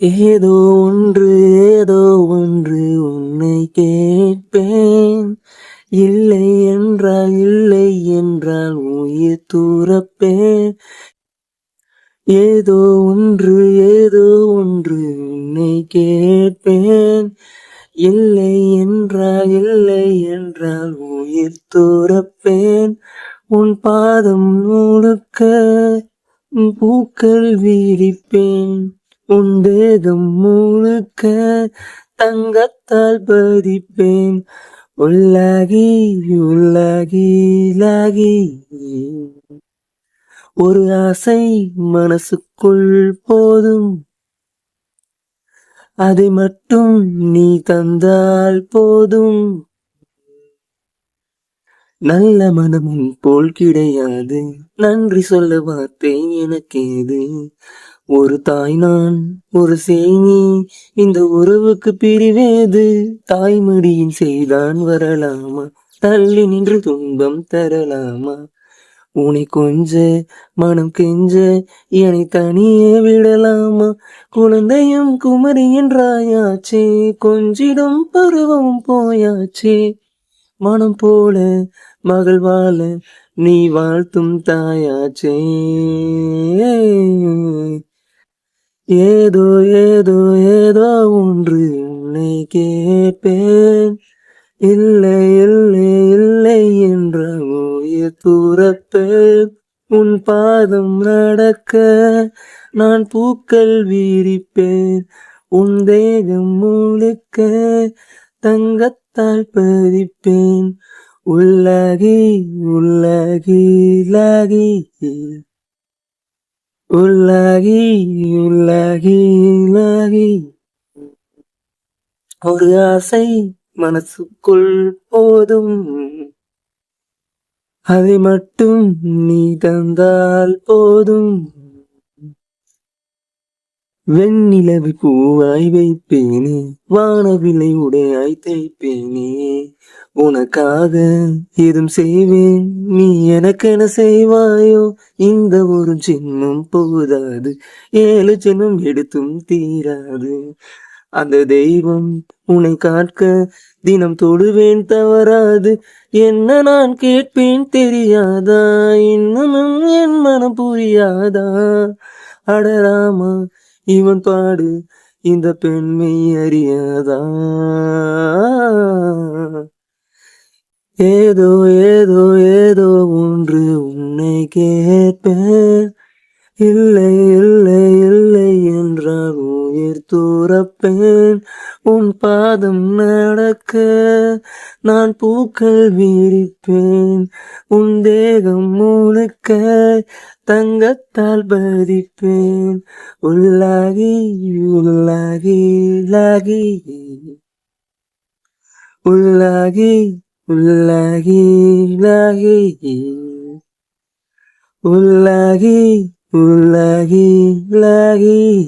ஏதோ ஒன்று ஏதோ ஒன்று உன்னை கேட்பேன். இல்லை என்றால் இல்லை என்றால் உயிர் தூரப்பேன் ஏதோ ஒன்று ஏதோ ஒன்று உன்னை கேட்பேன். இல்லை என்றால் இல்லை என்றால் உயிர் தூரப்பேன் உன் பாதம் முழுக்க உன் பூக்கள் விரிப்பேன் உன் தேகம் முழுக்க தங்கத்தால் பதிப்பேன். உள்ளாகி உள்ளாகி லாகி. ஒரு ஆசை மனசுக்குள் போதும். அதை மட்டும் நீ தந்தால் போதும். நல்ல மனமும் போல் கிடையாது. நன்றி சொல்ல வார்த்தை எனக்கேது. ஒரு தாய் நான் ஒரு சேனி இந்த உறவுக்கு பிரிவேது தாய்மடியின் செய்தான் வரலாமா? தள்ளி நின்று துன்பம் தரலாமா? உனை கொஞ்ச மனம் கெஞ்ச என்னை தனியே விடலாமா? குழந்தையும் குமரி என்றாயாச்சே கொஞ்சிடும் பருவம் போயாச்சே. மனம் போல மகள் வாழ நீ வாழ்த்தும் தாயாச்சே. ஏதோ ஏதோ ஏதோ ஒன்று உன்னை கேட்பேன். இல்லை இல்லை இல்லை என்ற உயிர் தூரப்பேன். உன் பாதம் நடக்க நான் பூக்கள் வீரிப்பேன். உன் தேகம் முழுக்க தங்கத்தால் பதிப்பேன். உள்ளகி உள்ளகி லகி உள்ளகி உள்ளகி லாகி ஒரு ஆசை மனசுக்குள் போதும். அதை மட்டும் நீ தந்தால் போதும். வெண்ணிலவு பூவாய் வைப்பேனே வானவிலை உடையாய் தைப்பேனே உனக்காக ஏதும் செய்வேன் நீ எனக்கென செய்வாயோ? இந்த ஒரு ஜென்மம் போதாது ஏழு ஜென்மம் எடுத்தும் தீராது. அந்த தெய்வம் உன்னை காக்க தினம் தொடுவேன் தவறாது என்ன நான் கேட்பேன் தெரியாதா? இன்னமும் என் மனம் புரியாதா? அடராமா இவன் பாடு இந்த பெண்மை அறியாதா? ஏதோ ஏதோ ஏதோ ஒன்று உன்னை கேட்பேன். இல்லை இல்லை இல்லை என்றால் உயிர் தூரப்பேன். உன் பாதம் நடக்க நான் பூக்கள் வீரிப்பேன். உன் தேகம் முழுக்க தங்கத்தால் பதிப்பேன். உள்ளாகி உள்ளாகி லாகி. உள்ளாகி உள்ளாகி லாகி. உள்ளாகி உள்ளாகி லாகி.